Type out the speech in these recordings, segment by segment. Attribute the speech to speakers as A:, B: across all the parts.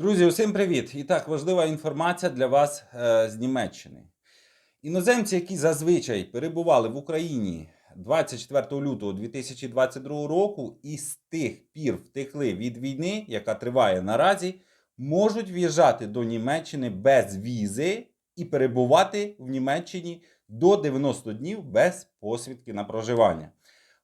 A: Друзі, усім привіт! І так, важлива інформація для вас е, з Німеччини. Іноземці, які зазвичай перебували в Україні 24 лютого 2022 року і з тих пір втекли від війни, яка триває наразі, можуть в'їжджати до Німеччини без візи і перебувати в Німеччині до 90 днів без посвідки на проживання.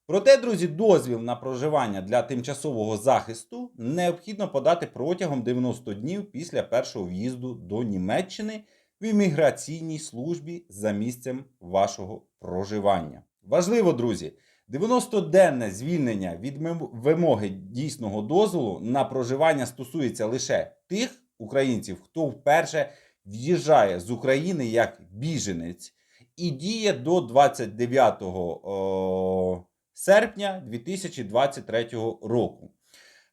A: Проте, друзі, дозвіл на проживання для тимчасового захисту необхідно подати протягом 90 днів після першого в'їзду до Німеччини в імміграційній службі за місцем вашого проживання. Важливо, друзі, 90-денне звільнення від вимоги дійсного дозволу на проживання стосується лише тих українців, хто вперше в'їжджає з України як біженець і діє до 29 о, серпня 2023 року.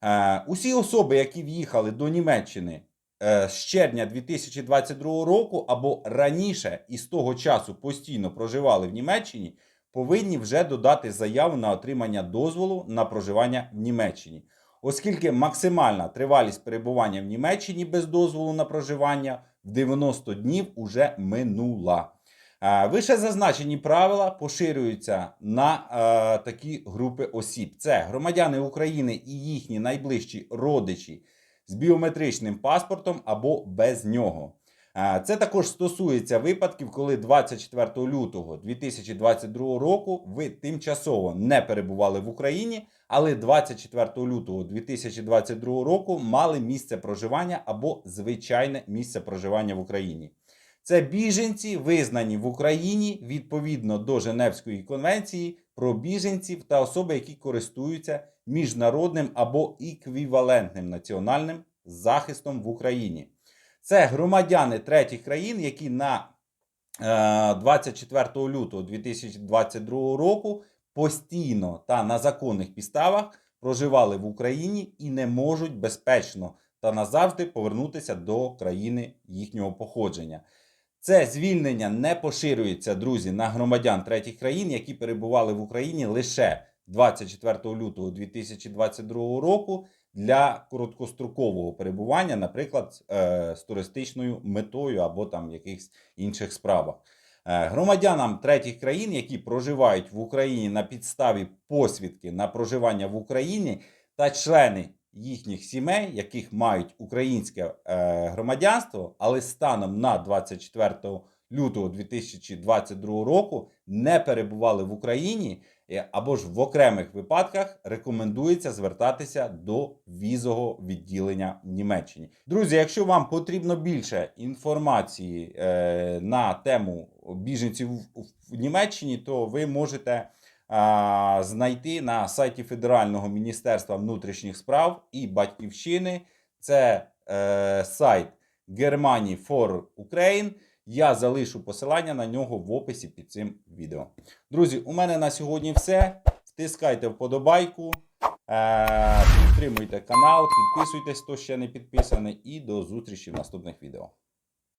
A: Е, усі особи, які в'їхали до Німеччини е, з червня 2022 року або раніше і з того часу постійно проживали в Німеччині, повинні вже додати заяву на отримання дозволу на проживання в Німеччині. Оскільки максимальна тривалість перебування в Німеччині без дозволу на проживання в 90 днів уже минула. Е, Вище зазначені правила поширюються на е, такі групи осіб: це громадяни України і їхні найближчі родичі з біометричним паспортом або без нього. Е, Це також стосується випадків, коли 24 лютого 2022 року ви тимчасово не перебували в Україні, але 24 лютого 2022 року мали місце проживання або звичайне місце проживання в Україні. Це біженці, визнані в Україні відповідно до Женевської конвенції про біженців та особи, які користуються міжнародним або еквівалентним національним захистом в Україні. Це громадяни третіх країн, які на е, 24 лютого 2022 року постійно та на законних підставах проживали в Україні і не можуть безпечно та назавжди повернутися до країни їхнього походження. Це звільнення не поширюється, друзі, на громадян третіх країн, які перебували в Україні лише 24 лютого 2022 року для короткострокового перебування, наприклад, е, з туристичною метою або там якихось інших справах. Е, Громадянам третіх країн, які проживають в Україні на підставі посвідки на проживання в Україні, та члени їхніх сімей, яких мають українське е, громадянство, але станом на 24 лютого 2022 року не перебували в Україні, е, або ж в окремих випадках рекомендується звертатися до візового відділення в Німеччині. Друзі, якщо вам потрібно більше інформації е, на тему біженців в, Німеччині, то ви можете знайти на сайті Федерального міністерства внутрішніх справ і батьківщини. Це е, сайт Germany for Ukraine. Я залишу посилання на нього в описі під цим відео. Друзі, у мене на сьогодні все. Втискайте вподобайку, е, підтримуйте канал, підписуйтесь, хто ще не підписаний, і до зустрічі в наступних відео.